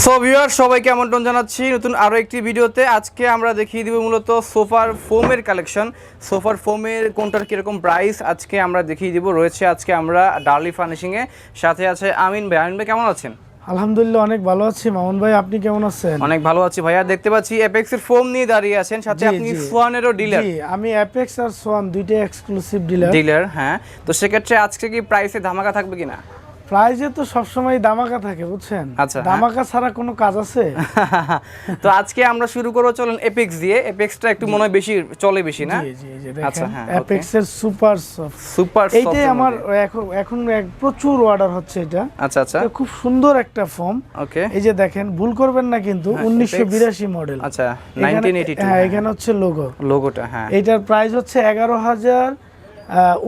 So viewer সবাইকে আমন্ত্রণ জানাচ্ছি নতুন আরও একটি ভিডিওতে। আজকে আমরা দেখিয়ে দিব মূলত সোফার ফোমের কালেকশন। সোফার ফোমের কোনটার কীরকম প্রাইস আজকে আমরা দেখিয়ে দিব। রয়েছে আজকে আমরা ডার্লি ফার্নিশিংয়ে। সাথে আছে আমিন ভাই। আমিন ভাই কেমন আছেন? আলহামদুলিল্লাহ অনেক ভালো আছি। মামুন ভাই আপনি কেমন আছেন? অনেক ভালো আছি ভাইয়া। দেখতে পাচ্ছি অ্যাপেক্স এর ফোম নিয়ে দাঁড়িয়ে আছেন। সাথে আপনি। সোয়ানেরও ডিলার জি আমি অ্যাপেক্স আর সোয়ান দুইটাই এক্সক্লুসিভ ডিলার ডিলার হ্যাঁ। তো সেক্ষেত্রে আজকে কি প্রাইসে ধামাকা থাকবে কিনা? প্রাইজে তো সবসময় দামাকা থাকে বুঝছেন? আচ্ছা, হ্যাঁ। দামাকা ছাড়া কোনো কাজ আছে? তো আজকে আমরা শুরু করব চলুন এপেক্স দিয়ে। এপেক্সটা একটু মনে হয় বেশি চলে বেশি না? জি জি জি আচ্ছা, হ্যাঁ, এর সুপার সফট সুপার এইটাই আমার এখন এখন এক প্রচুর অর্ডার হচ্ছে এটা। আচ্ছা আচ্ছা। খুব সুন্দর একটা ফর্ম ওকে। এই যে দেখেন ভুল করবেন না কিন্তু হ্যাঁ, উনিশশো বিরাশি মডেল আচ্ছা নাইনটিন এইটি হ্যাঁ এখানে হচ্ছে লোগো লোগোটা হ্যাঁ। এইটার প্রাইস হচ্ছে এগারো হাজার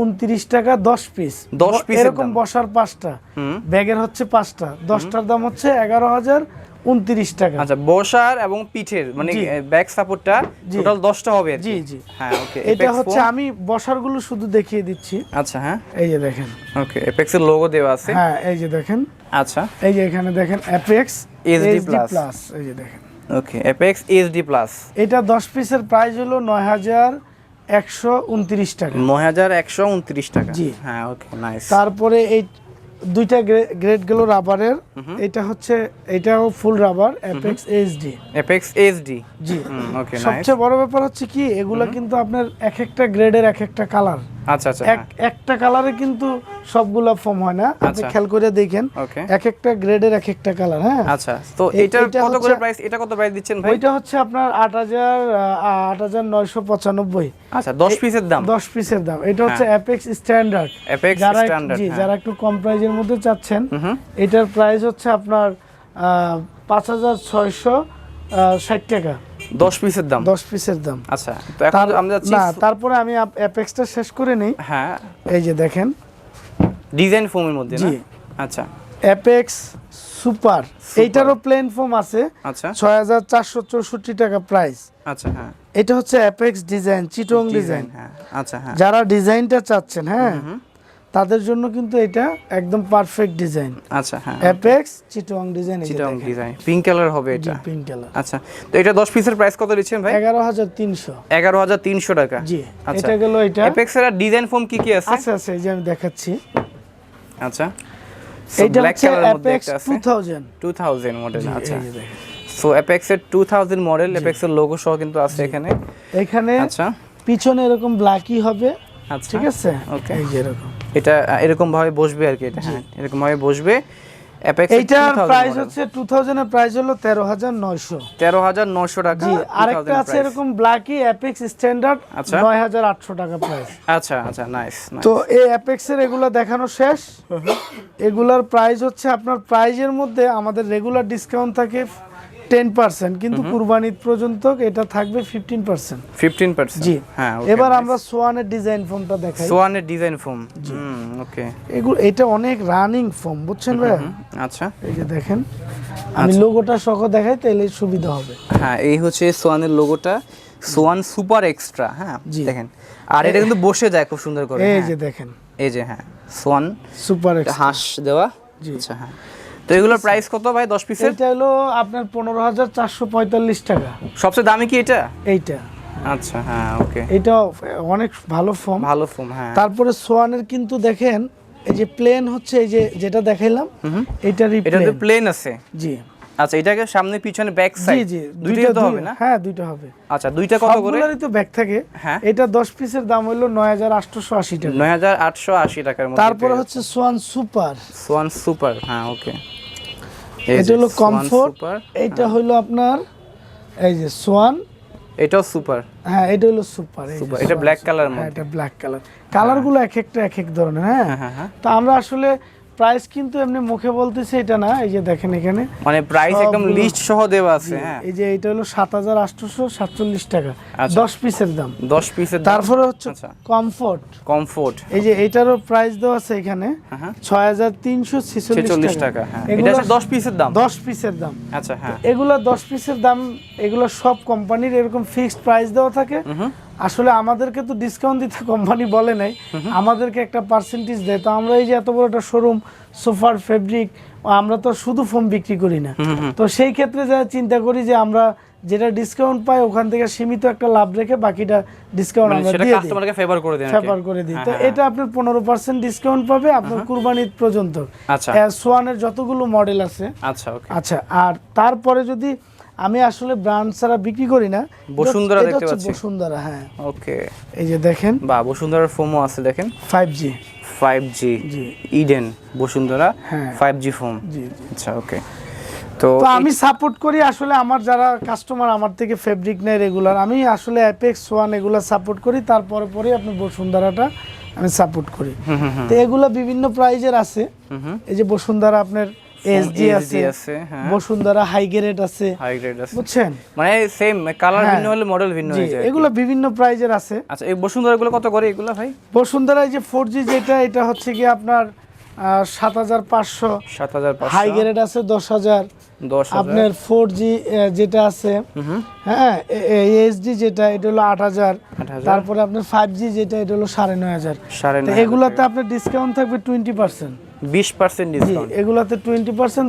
উনত্রিশ টাকা দশ পিস 10 piece এর এরকম বসার পাঁচটা। ব্যাগের হচ্ছে পাঁচটা। দশটার দাম হচ্ছে এগারো হাজার উনত্রিশ টাকা। আচ্ছা বসার এবং পিঠের মানে জি। ব্যাক সাপোর্টটা টোটাল দশটা হবে জি জি। হ্যাঁ ওকে এটা হচ্ছে আমি বসারগুলো শুধু দেখিয়ে দিচ্ছি। আচ্ছা হ্যাঁ। এই যে দেখেন। ওকে এপেক্সের লোগো দেওয়া আছে। হ্যাঁ এই যে দেখেন। আচ্ছা। এই যে এখানে দেখেন অ্যাপেক্স HD এইচডি প্লাস এই যে দেখেন। ওকে এপেক্স এইচডি প্লাস এটা দশ পিসের প্রাইস হলো নয় হাজার একশো উনত্রিশ টাকা। নয় হাজার একশো উনত্রিশ টাকা। জি। হ্যাঁ ওকে নাইস তারপরে এই দুইটা গ্রেড গেল রাবারের। এটা হচ্ছে এটাও full rubber Apex HD Apex HD জি। ওকে নাইস সবচেয়ে বড় ব্যাপার হচ্ছে কি এগুলা কিন্তু আপনার এক একটা গ্রেডের এক একটা কালার। আচ্ছা আচ্ছা এক একটা কালারে কিন্তু সবগুলা ফর্ম হয় না। আপনি আচ্ছা। খেয়াল করে দেখেন এক একটা গ্রেডের এক একটা কালার হ্যাঁ? আচ্ছা তো এটা কত করে প্রাইস এটা কত প্রাইস দিচ্ছেন ভাই? ওইটা হচ্ছে আপনার আট হাজার আট হাজার নয়শো পঁচানব্বই। আচ্ছা দশ পিসের দাম? দশ পিসের দাম। এটা হচ্ছে অ্যাপেক্স স্ট্যান্ডার্ড যারা স্ট্যান্ডার্ড জি যারা একটু কম প্রাইজের মধ্যে চাচ্ছেন এটার প্রাইস হচ্ছে আপনার পাঁচ হাজার ছয়শো ষাট টাকা। দশ পিসের দাম? দশ পিসের দাম। আচ্ছা তো এখন আমরা যাচ্ছি না তারপরে আমি অ্যাপেক্সটা শেষ করে নেই। হ্যাঁ। এই যে দেখেন। ডিজাইন ফোমের মধ্যে না? আচ্ছা। অ্যাপেক্স সুপার এইটারও প্লেন ফোম আছে। আচ্ছা। ছয় হাজার চারশো চৌষট্টি টাকা প্রাইস আচ্ছা হ্যাঁ। এটা হচ্ছে অ্যাপেক্স ডিজাইন চিটং ডিজাইন হ্যাঁ। আচ্ছা হ্যাঁ। যারা ডিজাইনটা চাচ্ছেন হ্যাঁ? তাদের জন্য কিন্তু এটা একদম পারফেক্ট ডিজাইন আচ্ছা হ্যাঁ। অ্যাপেক্স চিটং ডিজাইন চিটং ডিজাইন পিঙ্ক কালার হবে এটা। পিঙ্ক কালার আচ্ছা তো এটা দশ পিসের প্রাইস কত দিচ্ছেন ভাই? এগারো হাজার তিনশো। এগারো হাজার তিনশো টাকা। জি আচ্ছা। এটা গেল এটা। এপেক্সের ডিজাইন ফর্ম কি কি আছে? আচ্ছা আচ্ছা এই যে আমি দেখাচ্ছি। আচ্ছা। ব্ল্যাক হচ্ছে মধ্যে অ্যাপেক্স একটা আছে। Two thousand two thousand model আচ্ছা। সো অ্যাপেক্সের টু থাউজেন্ড মডেল অ্যাপেক্সের লোগো সহ কিন্তু আছে এখানে। এখানে আচ্ছা। পিছনে এরকম ব্ল্যাকই হবে। আচ্ছা। ঠিক আছে? ওকে এই যে এরকম। এটা এরকম ভাবে বসবে আর কি এটা হ্যাঁ এরকম ভাবে বসবে অ্যাপেক্স এইটার প্রাইস হচ্ছে টু থাউজেন্ডের প্রাইস হলো তেরো হাজার নয়শো। তেরো হাজার নশো টাকা জি আরেকটা আছে এরকম ব্ল্যাকই অ্যাপেক্স স্ট্যান্ডার্ড আচ্ছা। নয় হাজার আটশো টাকা প্রাইস আচ্ছা আচ্ছা নাইস তো এই অ্যাপেক্স এর এগুলো দেখানো শেষ। এগুলার প্রাইস হচ্ছে আপনার প্রাইজের মধ্যে আমাদের রেগুলার ডিসকাউন্ট থাকে টেন পার্সেন্ট কিন্তু কুরবানি ঈদ পর্যন্ত এটা থাকবে ফিফটিন পার্সেন্ট ফিফটিন পার্সেন্ট জি। হ্যাঁ এবার আমরা সোয়ানের ডিজাইন ফোমটা দেখাই। সোয়ানের ডিজাইন ফোম হুম ওকে এগুলো এটা অনেক রানিং ফোম বুঝছেন ভাই আচ্ছা। এই যে দেখেন আমি লোগোটা সহ দেখাই তাহলে সুবিধা হবে। হ্যাঁ এই হচ্ছে সোয়ানের লোগোটা সোয়ান সুপার এক্সট্রা হ্যাঁ। দেখেন। আর এটা কিন্তু বসে যায় খুব সুন্দর করে এই হ্যাঁ। যে দেখেন। এই যে হ্যাঁ সোয়ান সুপার হাঁস দেওয়া। জি। আচ্ছা হ্যাঁ। তো এগুলোর প্রাইস কত ভাই দশ পিসের এটা হলো আপনার পনেরো হাজার চারশো পঁয়তাল্লিশ টাকা। সবচেয়ে দামি কি এটা? এইটা। আচ্ছা হ্যাঁ ওকে এটা অনেক ভালো ফর্ম ভালো ফর্ম হ্যাঁ। তারপরে সোয়ানের কিন্তু দেখেন এই যে প্লেন হচ্ছে এই যে যেটা দেখাইলাম এটা তো প্লেন আছে। জি। আচ্ছা এটাকে সামনে পিছনে ব্যাক সাইড জি দুইটাই তো হবে না? হ্যাঁ দুইটা হবে। আচ্ছা দুইটা কত করে? সবগুলোরই তো ব্যাগ থাকে। হ্যাঁ। এটা দশ পিসের দাম হলো নয় হাজার আটশোশো আশি টাকা। নয় হাজার আটশো আশি টাকার মধ্যে তারপরে হচ্ছে সোয়ান সুপার সোয়ান সুপার হ্যাঁ ওকে এটা হলো কমফোর্ট এইটা হলো আপনার এই যে সোয়ান এটাও সুপার হ্যাঁ এটা হলো সুপার সুপার এটা ব্ল্যাক কালার হ্যাঁ মধ্যে। এটা ব্ল্যাক কালার কালারগুলো এক একটা এক এক ধরনের হ্যাঁ। হ্যাঁ হ্যাঁ হ্যাঁ। তো আমরা আসলে প্রাইস কিন্তু এমনি মুখে বলতেছি এটা না এই যে দেখেন এখানে। মানে প্রাইস একদম লিস্ট সহ দেওয়া আছে হ্যাঁ। এই যে এটা হলো সাত হাজার আটশোশো সাতচল্লিশ টাকা আচ্ছা। দশ পিসের দাম। দশ পিসের তারপরে হচ্ছে আচ্ছা। কমফোর্ট কমফোর্ট এই যে এটারও প্রাইস দেওয়া আছে এখানে হ্যাঁ হ্যাঁ ছয় হাজার তিনশো ছেচল্লিশ ছেচল্লিশ টাকা হ্যাঁ। এটা এগুলো হচ্ছে দশ পিসের দাম? দশ পিসের দাম। আচ্ছা হ্যাঁ। এগুলো দশ পিসের দাম এগুলো সব কোম্পানির এরকম ফিক্সড প্রাইস দেওয়া থাকে। আসলে আমাদেরকে তো ডিসকাউন্ট দিতে কোম্পানি বলে নাই। আমাদেরকে একটা পার্সেন্টেজ দেয়। তো আমরা এই যে এত বড় একটা শোরুম সোফার ফেব্রিক আমরা তো শুধু ফোম বিক্রি করি না। তো সেই ক্ষেত্রে যা চিন্তা করি যে আমরা যেটা ডিসকাউন্ট পাই ওখান থেকে সীমিত একটা লাভ রেখে বাকিটা ডিসকাউন্ট মানে আমরা দিয়ে দিই। কাস্টমারকে ফেভার করে দেন ফেভার করে দিই। তো এটা আপনার পনেরো পার্সেন্ট ডিসকাউন্ট পাবে আপনার কুরবানির পর্যন্ত। আচ্ছা। সোয়ানের যতগুলো মডেল আছে। আচ্ছা ওকে আচ্ছা আর তারপরে যদি আমি আসলে ব্র্যান্ড ছাড়া বিক্রি করি না। বসুন্ধরা দেখতে পাচ্ছি। বসুন্ধরা হ্যাঁ। ওকে। এই যে দেখেন। বা বসুন্ধরার ফোমও আছে দেখেন। Five G five G G. Eden Bashundhara হ্যাঁ। ফাইভ জি ফোম জি আচ্ছা ওকে। তো তো আমি সাপোর্ট করি আসলে আমার যারা কাস্টমার আমার থেকে ফেব্রিক নেয় রেগুলার আমি আসলে অ্যাপেক্স ওয়ান এগুলা সাপোর্ট করি তারপরে পরে আপনি বসুন্ধরাটা আমি সাপোর্ট করি। তো এগুলো বিভিন্ন প্রাইজের আছে। এই যে বসুন্ধরা আপনার এসডি আছে হ্যাঁ। বসুন্ধরা হাই গ্রেড আছে হাই গ্রেড আছে। বুঝছেন? মানে সেম কালার হ্যাঁ। ভিন্ন হলে মডেল ভিন্ন হয়ে যায় এগুলো বিভিন্ন প্রাইজের আছে। আচ্ছা এই বসুন্ধরা গুলো কত করে এগুলো ভাই? বসুন্ধরায় যে ফোর জি যেটা এটা হচ্ছে কি আপনার সাত হাজার পাঁচশো। সাত হাজার হাই গ্রেড আছে দশ হাজার। আপনার ফোর জি যেটা আছে হ্যাঁ এইচডি যেটা এটা হলো আট হাজার। আট তারপরে আপনার ফাইভ জি যেটা এটা হলো সাড়ে নয় হাজার। এগুলাতে আপনার ডিসকাউন্ট থাকবে টোয়েন্টি পার্সেন্ট বিশ পার্সেন্ট জি ডিসকাউন্ট এগুলাতে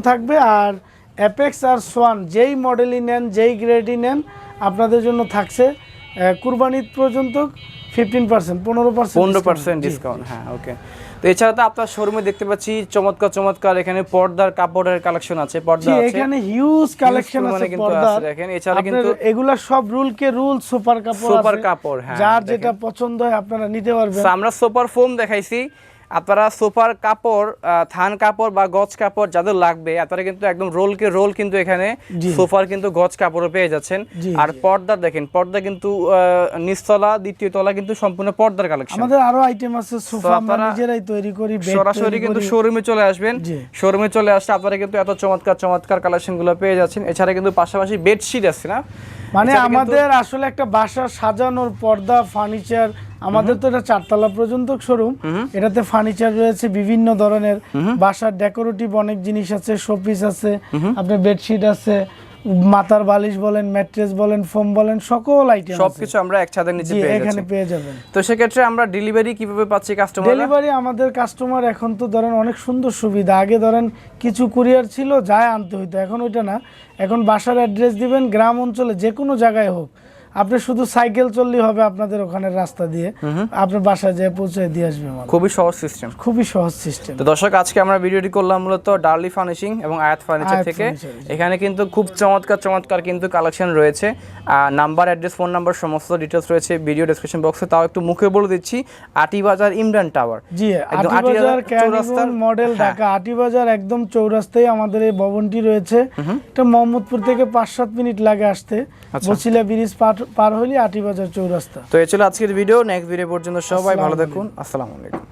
থাকবে আর অ্যাপেক্স আর সোয়ান যেই মডেলই নেন যেই গ্রেডই নেন আপনাদের জন্য থাকছে পর্যন্ত ফিফটিন পার্সেন্ট পনেরো পার্সেন্ট পনেরো পার্সেন্ট ডিসকাউন্ট হ্যাঁ ওকে তো এছাড়া তো আপনার শোরুমে দেখতে পাচ্ছি চমৎকার চমৎকার এখানে পর্দার কাপড়ের কালেকশন আছে পর্দা আছে। এখানে হিউজ কালেকশন আছে কিন্তু দেখেন। এছাড়া কিন্তু- এগুলা সব রুল কে রুল সুপার কাপড় সুপার কাপড়, হ্যাঁ, যার যেটা পছন্দ হয় আপনারা নিতে পারবেন। আমরা সোপার ফোম দেখাইছি। আপনারা সোপার কাপড় থান কাপড় বা গজ কাপড় যাদের লাগবে আপনারা কিন্তু একদম রোলকে রোল কিন্তু এখানে সোফার কিন্তু গজ কাপড়ও পেয়ে যাচ্ছেন। আর পর্দা দেখেন পর্দা কিন্তু নিচতলা দ্বিতীয় তলা কিন্তু সম্পূর্ণ পর্দার কালেকশন আমাদের আরও আইটেম আছে সোফা আমরা নিজেরাই তৈরি করি সরাসরি কিন্তু। শোরুমে চলে আসবেন। শোরুমে চলে আসলে আপনারা কিন্তু এত চমৎকার চমৎকার কালেকশনগুলো পেয়ে যাচ্ছেন। এছাড়া কিন্তু পাশাপাশি বেডশিট আছে না? মানে আমাদের আসলে একটা বাসা সাজানোর পর্দা ফার্নিচার আমাদের তো এটা চারতলা পর্যন্ত শোরুম। এটাতে ফার্নিচার রয়েছে বিভিন্ন ধরনের। বাসার ডেকোরেটিভ অনেক জিনিস আছে শোপিস আছে আপনার বেডশিট আছে মাথার বালিশ বলেন ম্যাট্রেস বলেন ফোম বলেন সকল আইটেম সবকিছু আমরা এক ছাদের নিচে পেয়ে এখানে পেয়ে যাবেন। তো সেক্ষেত্রে আমরা ডেলিভারি কীভাবে পাচ্ছি কাস্টমার ডেলিভারি আমাদের কাস্টমার এখন তো ধরেন অনেক সুন্দর সুবিধা। আগে ধরেন কিছু কুরিয়ার ছিল যায় আনতে হইতো। এখন ওইটা না। এখন বাসার অ্যাড্রেস দিবেন গ্রাম অঞ্চলে যে কোনো জায়গায় হোক। আপনি শুধু সাইকেল চললেই হবে আপনাদের ওখানে রাস্তা দিয়ে। আপনার বাসায় যেয়ে পৌঁছে দিয়ে আসবে। খুবই সহজ সিস্টেম খুবই সহজ সিস্টেম তো দর্শক আজকে আমরা ভিডিওটি করলাম মূলত ডার্লি ফার্নিশিং এবং আয়াত ফার্নিচার থেকে। এখানে কিন্তু খুব চমৎকার চমৎকার কিন্তু কালেকশন রয়েছে। নাম্বার অ্যাড্রেস ফোন নাম্বার সমস্ত ডিটেলস রয়েছে ভিডিও ডেসক্রিপশন বক্সে তাও একটু মুখে বলে দিচ্ছি আটিবাজার ইমরান টাওয়ার জি আটিবাজার আটিবাজার চৌরাস্তার- মডেল হ্যাঁ। ঢাকা। আটিবাজার একদম চৌরাস্তায় আমাদের এই ভবনটি রয়েছে। এটা মোহাম্মদপুর থেকে পাঁচ সাত মিনিট লাগে আসতে। আচ্ছা। বছিলা ব্রিজ পার পার হইলে আটিবাজার চৌরাস্তা। তো এ ছিল আজকের ভিডিও নেক্সট ভিডিও পর্যন্ত সবাই ভালো থাকুন। আসসালামু আলাইকুম।